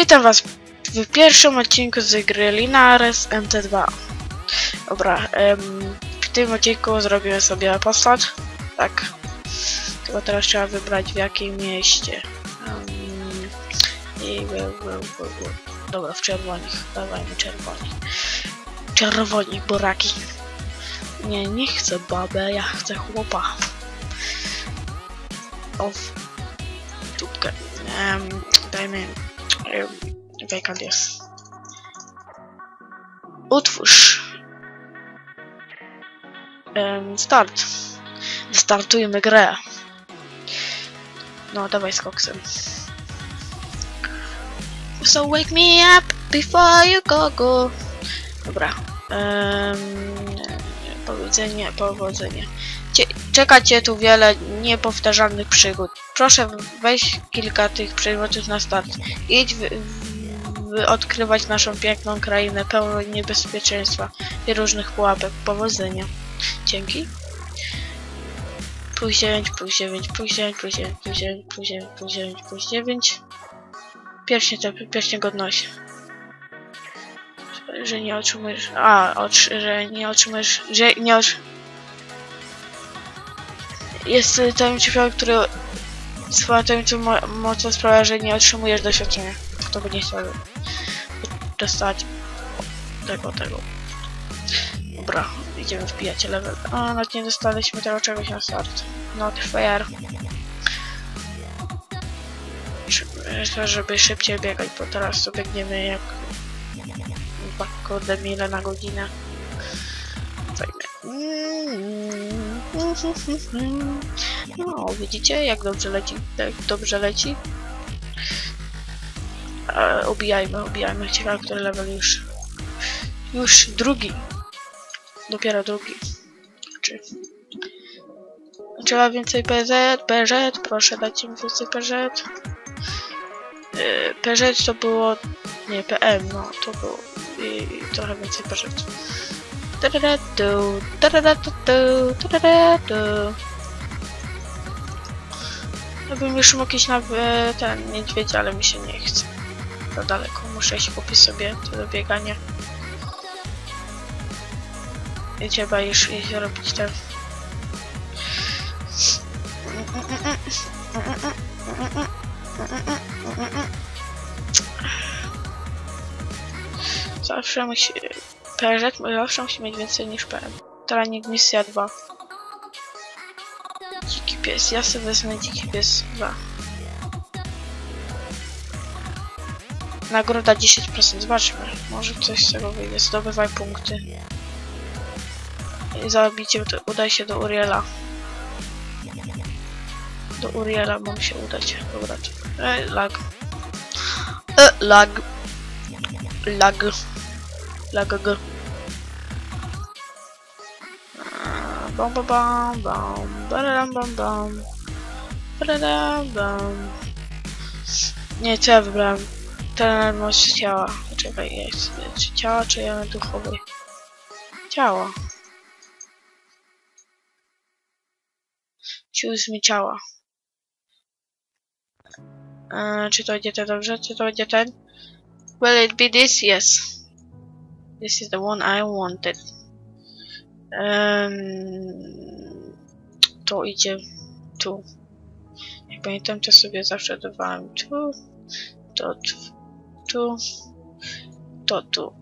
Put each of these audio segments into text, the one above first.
Witam was w pierwszym odcinku z gry Linares MT2. Dobra, em, w tym odcinku zrobimy sobie postać. Tak. Tylko teraz trzeba wybrać w jakim mieście. Em, I w, w, w. Dobra, w czerwonych. Dawajmy czerwoni. Czerwoni, buraki. Nie, nie chcę babę, ja chcę chłopa. O, w dupkę. Em, dajmy Vacant jest. Utwórz. Start. Startujmy grę. No, dawaj z koksem. So wake me up before you go go. Dobra. Um, powodzenie, powodzenie. Czeka cię tu wiele niepowtarzalnych przygód. Proszę weź kilka tych przedmiotów na start. Idź w, w, odkrywać naszą piękną krainę pełną niebezpieczeństwa i różnych pułapek. Powodzenia. Dzięki. Plus 9, plus 9, plus 9, plus 9, plus 9, plus 9, plus 9, plus 9. Pierśnie te, pierśnie godności. Że nie otrzymujesz... A, otr że nie otrzymujesz... Że nie otrzymujesz... Jest tajemniczy który swoją tajemniczą mo sprawia, że nie otrzymujesz doświadczenia. Kto by nie chciał dostać tego, tego. Dobra, idziemy wbijać level. A, nawet nie dostaliśmy tego czegoś na start. Not fair. Myślę, żeby szybciej biegać, bo teraz to biegniemy jak kurde mile na godzinę. Fajne. No, widzicie jak dobrze leci, jak dobrze leci. E, ubijajmy, ubijajmy. Ciekawe, który level już. Już drugi. Dopiero drugi. Czy... Trzeba więcej PZ, PZ, proszę dać im więcej PZ. Yy, PZ to było, nie PM, no to było i, i trochę więcej PZ. Tadadadu, tadadadu, tadadadu. Ja bym już mógł iść na e, ten niedźwiedź, ale mi się nie chce. Za daleko, muszę iść kupić sobie to do biegania. I trzeba już iść robić te... Zawsze musi... PZ zawsze musi mieć więcej niż PM. Taranik misja 2. Dziki pies, ja sobie wezmę dziki pies 2. Nagroda 10%, zobaczmy. Może coś z tego wyjdzie. Zdobywaj punkty. I zabicie, udaj się do Uriela. Do Uriela mam się udać. Dobra. E, lag. E, lag. Lag. Lag. G. Bam bam bam bam badam bam bam badam bam Nie, co ja wybrałem? Ten moc ciała. Czekaj, jest. Czy ciała, czy ja duchowy? Ciała. Choose mi ciała. Eee, czy to będzie ten dobrze? Czy to będzie ten? Will it be this? Yes. This is the one I wanted. Um, to idzie tu. Jak pamiętam, to sobie zawsze dawałem tu, to tu, to tu.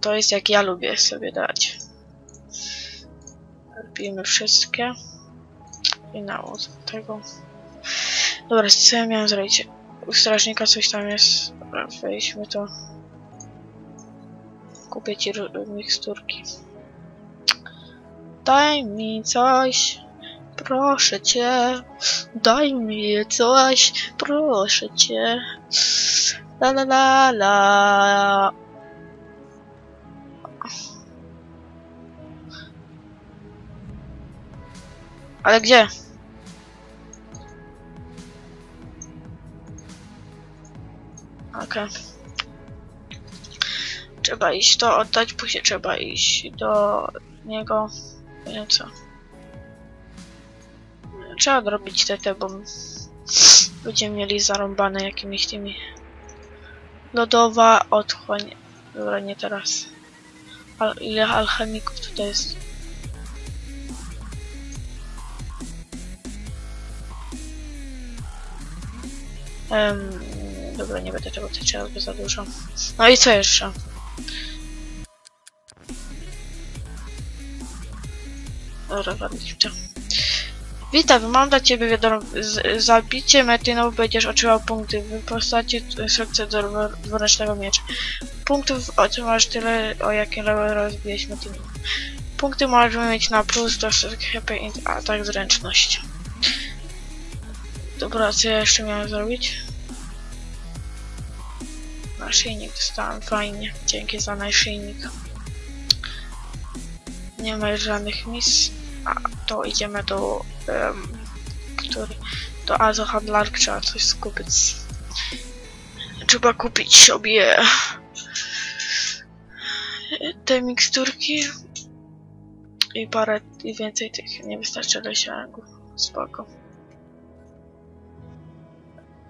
To jest jak ja lubię sobie dać. Robimy wszystkie. I na tego. Dobra, co ja miałem zrobić? U strażnika coś tam jest. Dobra, wejdźmy to. Kupię ci miksturki. Daj mi coś, proszę cię. Daj mi coś, proszę cię. La la la la. Ale gdzie? Okej. Okay. Trzeba iść to oddać, później trzeba iść do niego. Nie co. Trzeba odrobić te, te bo będziemy mieli zarąbane jakimiś tymi Lodowa otchłań. Dobra, nie teraz. Al ile alchemików tutaj jest? Em, dobra, nie będę tego tyczył, bo za dużo. No i co jeszcze? Witam, mam dla Ciebie wiadomo, z- zabicie metynów będziesz otrzymał punkty w postaci sekcji do dwuręcznego miecza. Punktów otrzymasz tyle, o jakie rozbijesz metynów. Punkty możemy mieć na plus do HP i atak zręczność. Dobra, co ja jeszcze miałem zrobić? Naszyjnik dostałem, fajnie. Dzięki za naszyjnik. Nie ma już żadnych misji. To idziemy do em, który do Azo handlarki trzeba coś skupić. Trzeba kupić sobie te miksturki i parę i więcej tych nie wystarczy leśniaków. Spoko.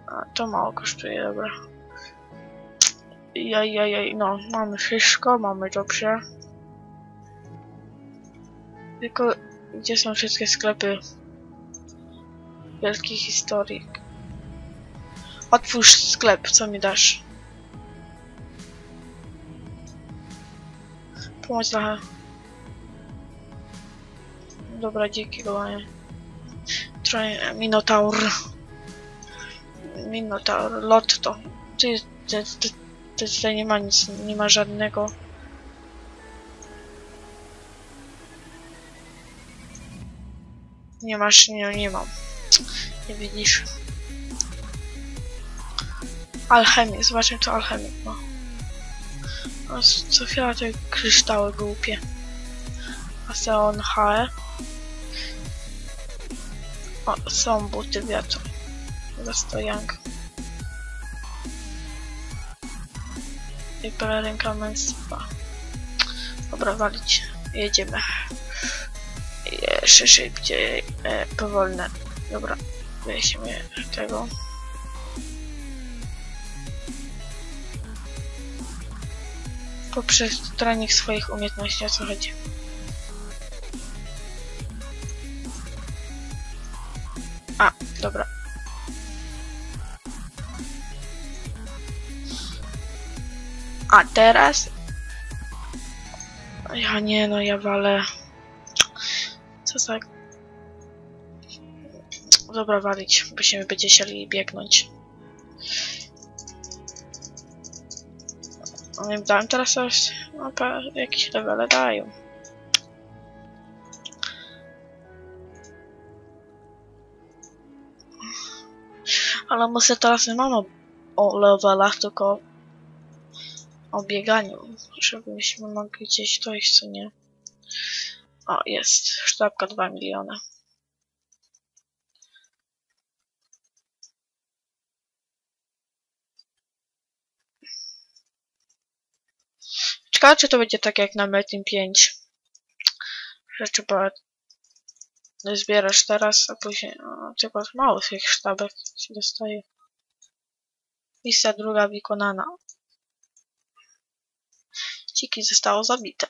A to mało kosztuje, dobra. Jaj, jaj, jaj, no, mamy wszystko, mamy dobrze. Tylko, gdzie są wszystkie sklepy wielkich historii? Otwórz sklep, co mi dasz? Pomoc dla... Dobra, dziki gołanie. Trochę Minotaur. Minotaur, Lotto. Ty, ty, ty, ty, nie ma nic, nie ma żadnego. Nie masz, nie, nie mam. Nie widzisz. Alchemik, zobaczmy co alchemik ma. O, co chwila te kryształy głupie. Aseon HE. O, są buty wiatru. Za stojanka. I pelerynka męstwa. Dobra, walić. Jedziemy. Jeszcze szybciej. E, powolne. Dobra, weźmy tego. Poprzez trening swoich umiejętności, o co chodzi. A, dobra. A teraz? Ja nie, no ja walę. Co za... Dobra, walić, byśmy będzie chcieli biegnąć. Nie wiem, dałem teraz coś... No, jakieś levele dają. Ale muszę teraz nie mam o, o levelach, tylko o bieganiu, żebyśmy mogli gdzieś dojść, co nie. O, jest. Sztabka 2 miliony. Ciekawe, czy to będzie tak jak na Metin 5. Że trzeba zbierasz teraz, a później no, tylko mało tych sztabek się dostaje. Misja druga wykonana. Ciki zostało zabite.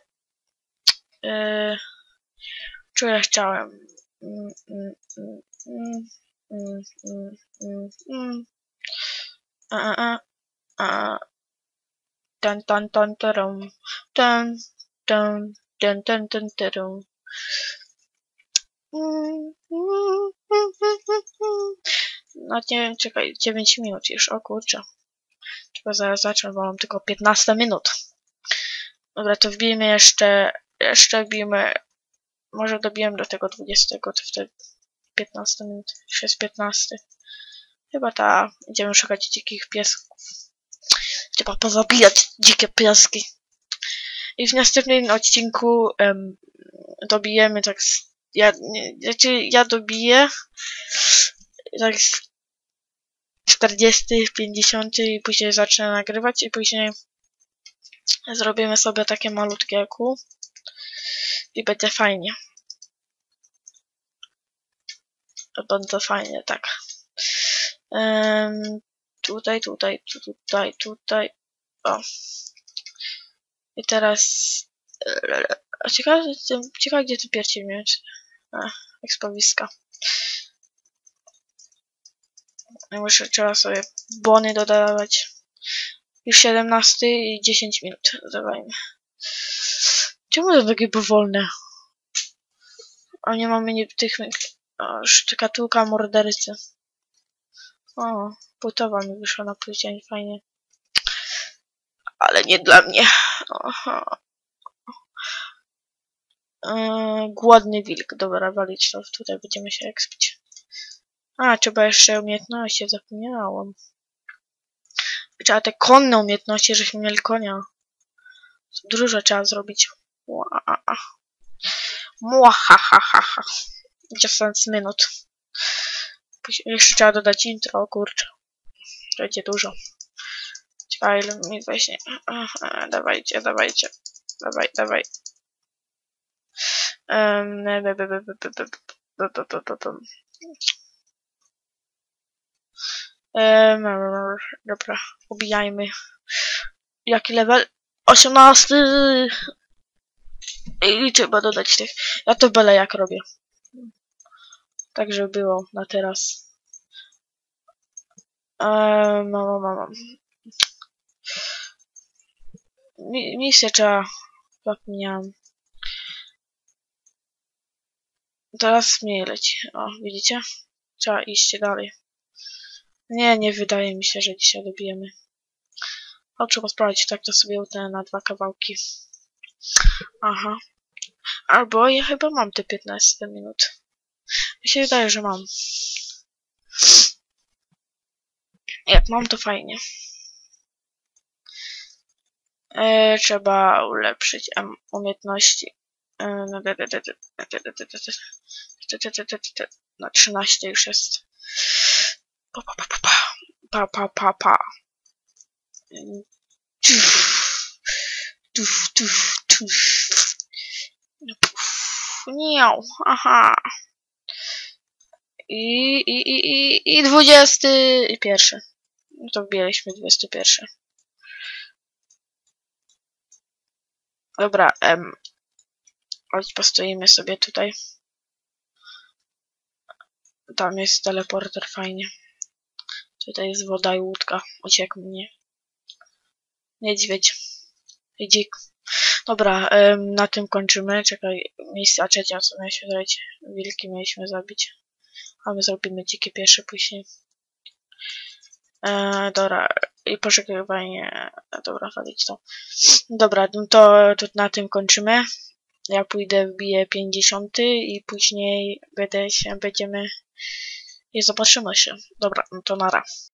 Yy, ja chciałem? Tan, tan, tan, tan, tarum. Mm, mm, mm, mm, mm. No nie wiem, czekaj, 9 minut już, o kurczę. Trzeba zaraz zacząć, bo mam tylko 15 minut. Dobra, to wbijmy jeszcze, jeszcze wbijmy, może dobijemy do tego 20, to wtedy 15 minut, już jest 15. Chyba ta, idziemy szukać dzikich piesków. Trzeba pozabijać dzikie pieski. I w następnym odcinku em, dobijemy tak, z, ja, nie, znaczy ja dobiję tak z 40, 50 i później zacznę nagrywać i później Zrobimy sobie takie malutkie kół i będzie fajnie. Będzie fajnie, tak. Um, tutaj, tutaj, tu- tutaj, tutaj. O. I teraz... A ciekawe, ciekawe gdzie tu pierścień mieć. A, ekspowiska. Muszę, trzeba sobie bony dodawać. Już 17 i 10 minut. Dodawajmy. Czemu to takie powolne? A nie mamy nie, tych... Szkatułka mordercy. O, płytowa mi wyszła na płycie, fajnie. Ale nie dla mnie. Aha. Yy, głodny wilk. Dobra, walić to. Tutaj będziemy się ekspić. A, trzeba jeszcze umiejętności, zapomniałam. Trzeba te konne umiejętności, żeśmy mieli konia. Dużo trzeba zrobić. Muahahaha. Dziesiąt minut. Jeszcze trzeba dodać intro, kurczę. Będzie dużo. Ciekawe mi weźmie. Dawajcie, dawajcie. Dawaj, dawaj. Dobra, ubijajmy. Jaki level? 18! I trzeba dodać tych. Ja to byle jak robię. Tak, żeby było na teraz. Eee, mam, mam, mam. Mi- trzeba... Zapomniałam. Teraz mniej. O, widzicie? Trzeba iść dalej. Nie, nie wydaje mi się, że dzisiaj dobijemy. O, trzeba sprawdzić, tak to sobie utnę na dwa kawałki. Aha. Albo ja chyba mam te 15 minut. Mi się wydaje, że mam. Jak mam, to fajnie. E, trzeba ulepszyć umiejętności na 13 już jest. Pa, pa, pa, pa, pa, pa, pa, pa. Tuf, tuf, tuf, tuf. No, aha. I, i, i, i, i 21. No to wbiliśmy 21. Dobra, em. Chodź, postoimy sobie tutaj. Tam jest teleporter, fajnie. Tutaj jest woda i łódka. Uciekł mnie. Niedźwiedź. I dzik. Dobra, em, na tym kończymy. Czekaj, miejsca trzecia, co mieliśmy zrobić? Wilki mieliśmy zabić. A my zrobimy dzikie piesze później. E, dobra, i poszukiwanie. Dobra, walić to. Dobra, no to, to na tym kończymy. Ja pójdę, wbiję 50 i później będę się, będziemy i zobaczymy się. Dobra, no to nara.